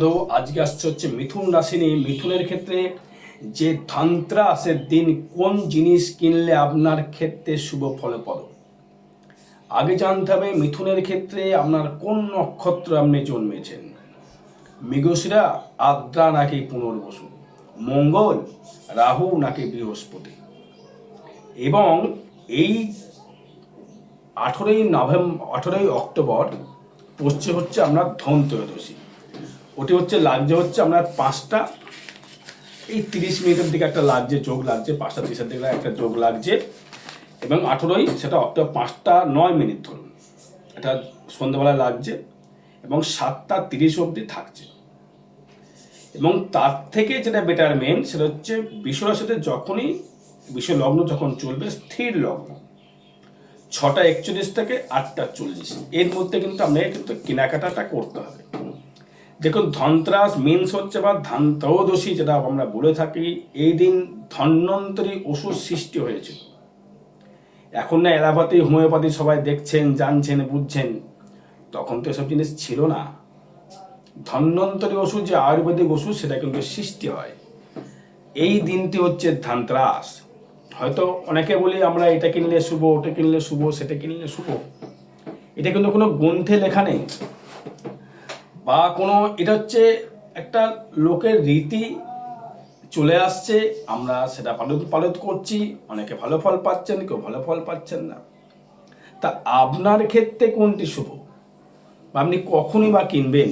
তো আজকে আসছে হচ্ছে মিথুন রাশি নিয়ে। মিথুনের ক্ষেত্রে যে ধন্ত্রাসের দিন, কোন জিনিস কিনলে আপনার ক্ষেত্রে শুভ ফলপ্রদ আগে জানতে হবে মিথুনের ক্ষেত্রে আপনার কোন নক্ষত্র আপনি জন্মেছেন? মৃগশিরা, আদ্রা নাকি পুনর্বসু? মঙ্গল, রাহু নাকি বৃহস্পতি? এবং এই আঠেরোই নভেম্বর আঠেরোই অক্টোবর, পড়ছে হচ্ছে আপনার ধনত্রয়োদশী। ওটি হচ্ছে লাগছে হচ্ছে আপনার পাঁচটা, এই তিরিশ মিনিটের দিকে একটা লাগছে যোগ লাগছে, পাঁচটা তিরিশের দিকে একটা যোগ লাগছে, এবং আঠেরোই সেটা অক্টোবর পাঁচটা নয় মিনিট ধরুন। এটা সন্ধ্যাবেলা লাগছে, এবং সাতটা তিরিশ অবধি থাকছে। এবং তার থেকে যেটা বেটার মেন সেটা হচ্ছে বিশ্বরাশিতে যখনই, বিশ্ব লগ্ন যখন চলবে, স্থির লগ্ন। ছটা একচল্লিশ থেকে আটটা চল্লিশ। এর মধ্যে কিন্তু আপনাকে কিন্তু কেনাকাটাটা করতে হবে। দেখুন, ধনত্রাস মিন্স হচ্ছে বা ধান ত্রয়োদশী যেটা আমরা বলে থাকি, এই দিন ধন্বন্তরী ওষুধ সৃষ্টি হয়েছিল এখন না এলাপাতি হোমিওপ্যাথি সবাই দেখছেন, জানছেন, বুঝছেন, তখন তো এসব জিনিস ছিল না। ধন্বন্তরী ওষুধ যে আয়ুর্বেদিক ওষুধ সেটা কিন্তু সৃষ্টি হয়। এই দিনটি হচ্ছে ধানত্রাস। হয়তো অনেকে বলি, আমরা এটা কিনলে শুভ, ওটা কিনলে শুভ, সেটা কিনলে শুভ। এটা কিন্তু কোনো গ্রন্থে লেখা নেই। বা কোনো, এটা হচ্ছে একটা লোকের রীতি চলে আসছে, আমরা সেটা পালন পালন করছি, অনেকে ভালো ফল পাচ্ছেন, কেউ ভালো ফল পাচ্ছেন না। তা আপনার ক্ষেত্রে কোনটি শুভ? বা আপনি কখনই বা কিনবেন,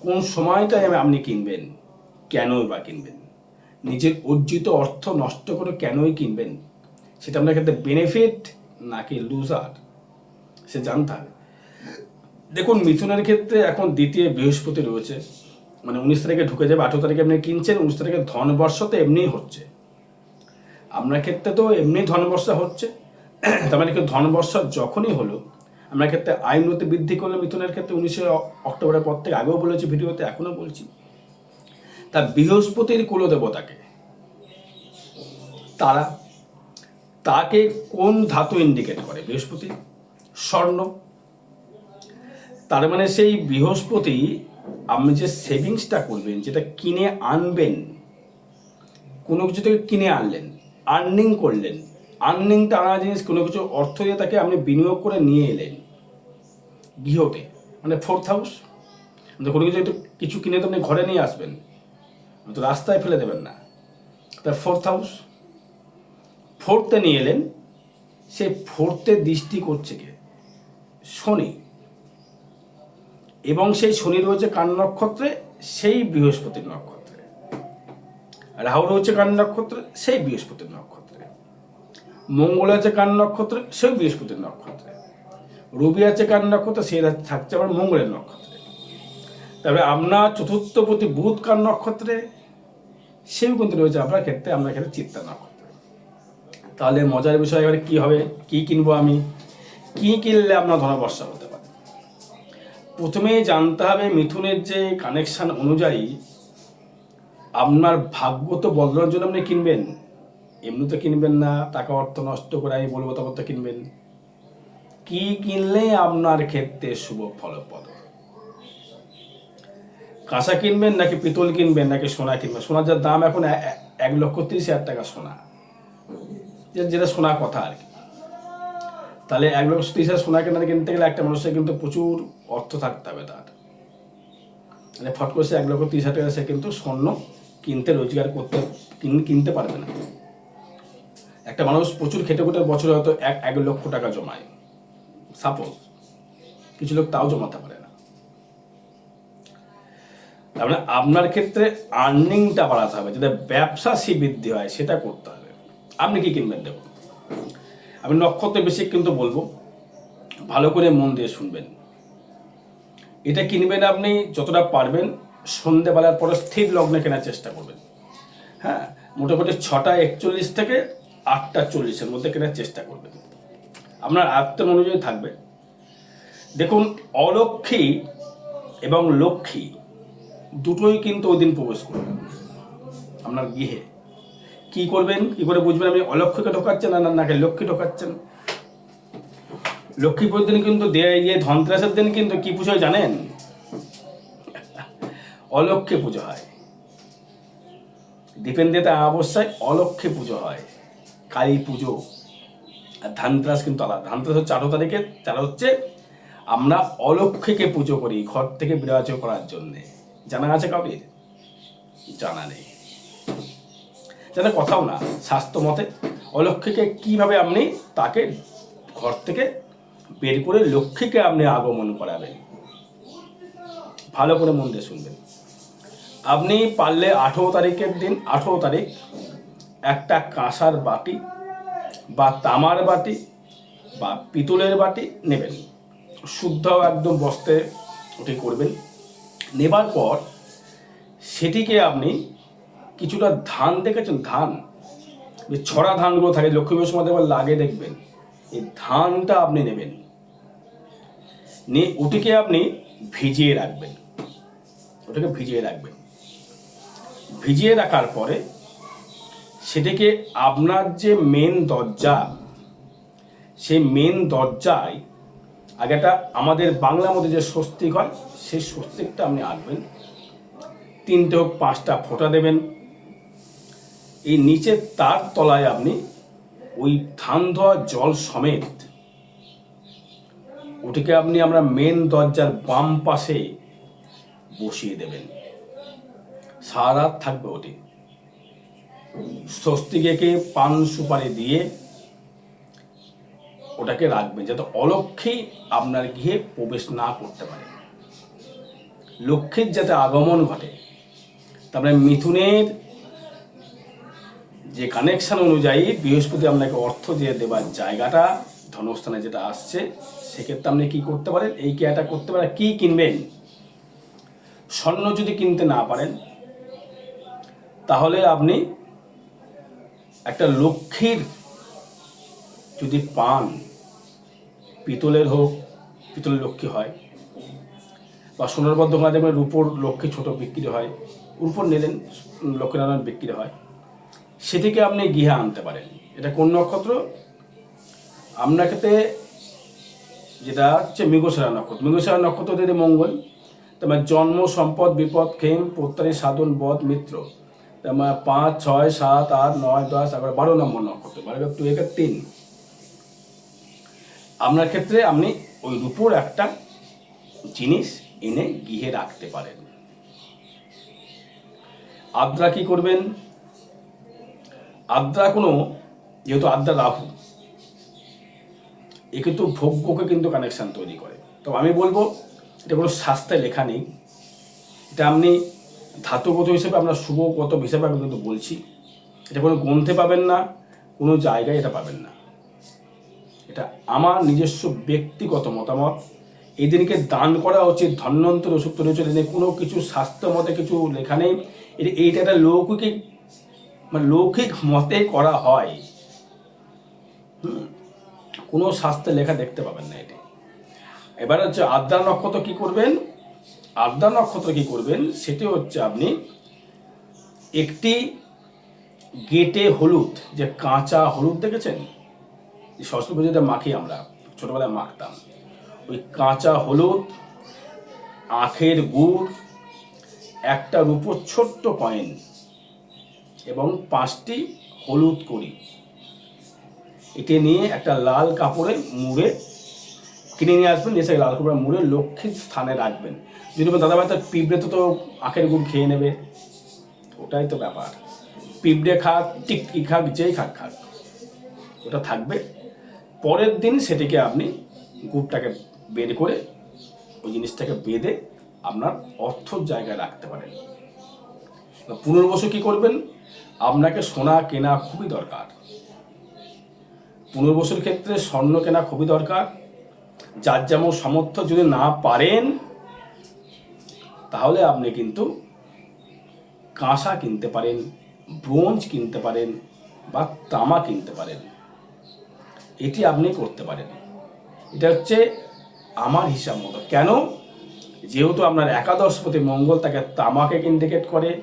কোন সময়টায় আপনি কিনবেন, কেনই বা কিনবেন? নিজের অর্জিত অর্থ নষ্ট করে কেনই কিনবেন? সেটা আপনার ক্ষেত্রে বেনিফিট নাকি লুজার সে জানতে হবে। দেখুন, মিথুনের ক্ষেত্রে এখন দ্বিতীয় বৃহস্পতি রয়েছে। মানে উনিশ তারিখে ঢুকে যাবে, আঠেরো তারিখে আপনি কিনছেন, উনিশ তারিখে ধনবর্ষ তো এমনিই হচ্ছে। আপনার ক্ষেত্রে তো এমনি ধনবর্ষা হচ্ছে। তার মানে কি ধনবর্ষা যখনই হলো, আপনার ক্ষেত্রে আইনগত বৃদ্ধি করলে মিথুনের ক্ষেত্রে উনিশে অক্টোবরের পর থেকে, আগেও বলেছি ভিডিওতে, এখনও বলছি। তা বৃহস্পতির কুলদেবতাকে, তারা, তাকে কোন ধাতু ইন্ডিকেট করে? বৃহস্পতি, স্বর্ণ তার মানে সেই বৃহস্পতি আপনি যে সেভিংসটা করবেন, যেটা কিনে আনবেন, কোনো কিছু থেকে কিনে আনলেন আর্নিং করলেন আর্নিংটা আনা জিনিস, কোনো কিছু অর্থ দিয়ে তাকে আপনি বিনিয়োগ করে নিয়ে এলেন গৃহতে মানে ফোর্থ হাউস কোনো কিছু একটু, কিছু কিনে তো আপনি ঘরে নিয়ে আসবেন, তো রাস্তায় ফেলে দেবেন না। তা ফোর্থ হাউস ফোর্থে নিয়ে এলেন সেই ফোর্থে দৃষ্টি করছে কে? শনি। এবং সেই শনি রয়েছে কান নক্ষত্রে, সেই বৃহস্পতির নক্ষত্রে। রাহু রয়েছে কান নক্ষত্রে, সেই বৃহস্পতির নক্ষত্রে। মঙ্গল আছে কান নক্ষত্রে, সেই বৃহস্পতির নক্ষত্রে। রবি আছে কান নক্ষত্রে সে থাকছে আবার মঙ্গলের নক্ষত্রে। তারপরে আপনার চতুর্থ প্রতি বুধ কান নক্ষত্রে, সেও কিন্তু রয়েছে আপনার ক্ষেত্রে আপনার ক্ষেত্রে চিত্তা নক্ষত্রে। তাহলে মজার বিষয় এবারে কী হবে, কী কিনবো আমি? কী কিনলে আপনার হতে পারে প্রথমে জানতে হবে মিথুনের যে কানেকশন অনুযায়ী আপনার ভাগ্য তো বদলানোর জন্য আপনি কিনবেন। এমনি তো কিনবেন না, টাকা অর্থ নষ্ট করে আমি বলব তারপর তো কিনবেন। কি কিনলে আপনার ক্ষেত্রে শুভ ফলপ্রদ? কাঁচা কিনবেন নাকি পিতল কিনবেন নাকি সোনা কিনবেন? সোনার যার দাম এখন এক লক্ষ তিরিশ হাজার টাকা সোনা। যেটা সোনা কথা আর কি। তাহলে এক লক্ষ তিরিশ হাজার সোনা কেনা কিনতে গেলে একটা মানুষের কিন্তু প্রচুর অর্থ থাকতে হবে তার। মানে ফট করে সে এক লক্ষ তিরিশ হাজার টাকা সে কিন্তু স্বর্ণ কিনতে, রোজগার করতে কিনতে পারবে না। একটা মানুষ প্রচুর খেটে খুটে বছরে হয়তো এক এক লক্ষ টাকা জমায়। সাপোজ কিছু লোক তাও জমাতে পারে না। তার মানে আপনার ক্ষেত্রে আর্নিংটা বাড়াতে হবে, যাতে ব্যবসা সে বৃদ্ধি হয়, সেটা করতে হবে। আপনি কি কিনবেন দেখুন? আমি নক্ষত্র বেশি কিন্তু বলব, ভালো করে মন দিয়ে শুনবেন। এটা কিনবেন আপনি, যতটা পারবেন, সন্ধেবেলার পরে স্থির লগ্নে কেনার চেষ্টা করবেন। হ্যাঁ মোটামুটি ছটা একচল্লিশ থেকে আটটা চল্লিশের মধ্যে কেনার চেষ্টা করবেন। আপনার আয়ত্তের অনুযায়ী থাকবে। দেখুন অলক্ষী এবং লক্ষ্মী দুটোই কিন্তু ওই দিন প্রবেশ করবে। আপনার গৃহে। কি করবেন? কি করে বুঝবেন? আপনি অলক্ষীকে ঢোকাচ্ছেন না নাকি লক্ষ্মী ঢোকাচ্ছেন লক্ষ্মী পুজোর দিন কিন্তু ইয়ে ধনতেরাসের দিন কিন্তু কি পুজো জানেন? অলক্ষ্যে পুজো হয়। দীপেন্দ্রিতে অবস্থায় অলক্ষ্যে পুজো হয়। কালী পুজো। আর ধানতেরাস কিন্তু আলাদা। ধানতেরাস হচ্ছে আঠারো তারিখে, তারা হচ্ছে আমরা অলক্ষ্যকে পুজো করি ঘর থেকে বিরাজ করার জন্যে। জানা আছে কাউরির? জানা নেই। যেটা কথাও না, স্বাস্থ্য মতে। অলক্ষ্মীকে কীভাবে আপনি তাকে ঘর থেকে বের করে লক্ষ্মীকে আপনি আগমন করাবেন? ভালো করে মন দিয়ে শুনবেন। আপনি পারলে আঠেরো তারিখের দিন, আঠেরো তারিখ একটা কাঁসার বাটি বা তামার বাটি বা পিতলের বাটি নেবেন। শুদ্ধ একদম বস্তে ওটি করবেন। নেবার পর সেটিকে আপনি কিছুটা ধান দেখেছেন? ধান। যে ছড়া ধানগুলো থাকে, লক্ষ্মী পুজোর সময় দেখবেন লাগে দেখবেন। এই ধানটা আপনি নেবেন। নিয়ে ওটিকে আপনি ভিজিয়ে রাখবেন। ওটাকে ভিজিয়ে রাখবেন। ভিজিয়ে রাখার পরে সেটাকে আপনার যে মেন দরজা, সেই মেন দরজায় আগে একটা আমাদের বাংলার মধ্যে যে স্বস্তিক হয়, সেই স্বস্তিকটা আপনি আঁকবেন। তিনটে হোক পাঁচটা ফোঁটা দেবেন। এই নিচের তার তলায় আপনি ওই ধান ধোয়া জল সমেত ওটিকে আপনি আমরা মেন দরজার বাম পাশে বসিয়ে দেবেন। সারা থাকবে ওটি। স্বস্তিকে পান সুপারি দিয়ে ওটাকে রাখবেন যাতে অলক্ষেই আপনার গৃহে প্রবেশ না করতে পারে। লক্ষ্মীর যাতে আগমন ঘটে তারপরে মিথুনের যে কানেকশন অনুযায়ী বৃহস্পতি আপনাকে অর্থ দিয়ে দেবার জায়গাটা, ধনস্থানে যেটা আসছে, সেক্ষেত্রে আপনি কি করতে পারেন? এই কেয়াটা করতে পারেন। কি কিনবেন? স্বর্ণ যদি কিনতে না পারেন, তাহলে আপনি একটা লক্ষ্মীর যদি পান, পিতলের হোক পিতলের লক্ষ্মী হয়, বা সোনারবদ্ধ দোকানে দেখবেন রূপোর লক্ষ্মী ছোট বিক্রি হয়, রূপোর নিলেন, লক্ষ্মীনারায়ণ বিক্রি হয় সেটিকে আপনি গৃহে আনতে পারেন। এটা কোন নক্ষত্র? আপনার ক্ষেত্রে যেটা হচ্ছে মৃগশিরা নক্ষত্র। মৃগশিরা নক্ষত্র দিদি মঙ্গল। তোমার জন্ম, সম্পদ, বিপদ খেম প্রত্যারী সাধন, বধ, মিত্র। তোমার পাঁচ, ছয়, সাত, আট, নয়, দশ, এগারো, বারো নম্বর নক্ষত্র। বারো একটু একে তিন। আপনার ক্ষেত্রে আপনি ওই রূপোর একটা জিনিস এনে গৃহে রাখতে পারেন। আদ্রা কি করবেন? আদ্রা কোনো, যেহেতু আদ্রা রাহু এ কিন্তু ভোগ্যকে কিন্তু কানেকশান তৈরি করে। তো আমি বলব, এটা কোনো শাস্ত্রে লেখা নেই। এটা আপনি ধাতুগত হিসেবে আপনার শুভগত হিসেবে আমি কিন্তু বলছি। এটা কোনো গ্রন্থে পাবেন না, কোনো জায়গায় এটা পাবেন না। এটা আমার নিজস্ব ব্যক্তিগত মতামত। এই দিনকে দান করা উচিত ধন্যন্তর ওষুধ তৈরি হচ্ছে কোনো কিছু স্বাস্থ্য মতে কিছু লেখা নেই। এটা এইটা একটা লৌকিক মানে লৌকিক মতে করা হয় হুম, কোনো শাস্ত্রে লেখা দেখতে পাবেন না এটি। এবার হচ্ছে আদ্রা নক্ষত্র কি করবেন? আদ্রা নক্ষত্র কি করবেন? সেটি হচ্ছে আপনি একটি গেটে হলুদ যে কাঁচা হলুদ দেখেছেন? সরস্বতী পুজোতে মাখি আমরা ছোটবেলায় মাখতাম। ওই কাঁচা হলুদ আখের গুড় একটা রূপোর ছোট্ট কয়েন এবং পাঁচটি হলুদ করি এটি নিয়ে একটা লাল কাপড়ে মুড়ে কিনে নিয়ে আসবেন এসে লাল কাপড়ে মুড়ে লক্ষ্মীর স্থানে রাখবেন। যদি দাদা ভাই তার পিঁপড়ে তো তো আখের গুড় খেয়ে নেবে, ওটাই তো ব্যাপার। পিঁপড়ে খাক টিকটি খাক, যেই খাক খাক, ওটা থাকবে। পরের দিন সেটিকে আপনি গুড়টাকে বের করে ওই জিনিসটাকে বেঁধে আপনার অর্থর জায়গায় রাখতে পারেন। পুনর্বসু কি করবেন আপনাকে সোনা কেনা খুবই দরকার। পুনর্বসুর ক্ষেত্রে স্বর্ণ কেনা খুবই দরকার। যার যেমন সামর্থ্য যদি না পারেন, তাহলে আপনি কিন্তু কাঁসা কিনতে পারেন, ব্রোঞ্জ কিনতে পারেন বা তামা কিনতে পারেন। এটি আপনি করতে পারেন। এটা হচ্ছে আমার হিসাব মতো। কেন? যেহেতু আপনার একাদশপতি মঙ্গল তাকে তামাকে ইন্ডিকেট করে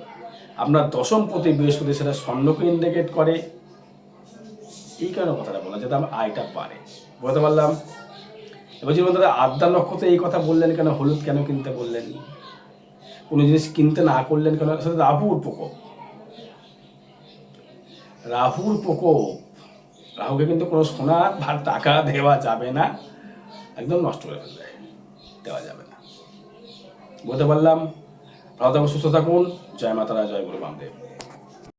আপনার দশম প্রতি বৃহস্পতি সেটা স্বর্ণকে ইন্ডিকেট করে। এই কারণে কথাটা বলা যাতে আমার আয়টা বাড়ে। বলতে পারলাম? এবার যদি বন্ধুরা আদ্যা নক্ষত্রে এই কথা বললেন কেন, হলুদ কেন কিনতে বললেন? কোনো জিনিস কিনতে না করলেন কেন? সেটা রাহুর প্রকোপ। রাহুর প্রকোপ। রাহুকে কিন্তু কোনো সোনা ভার টাকা দেওয়া যাবে না। একদম নষ্ট করে ফেলবে দেওয়া যাবে না। বলতে পারলাম? ভালো থাকুন, সুস্থ থাকুন। জয় মাতারা জয় গুরু বামদেব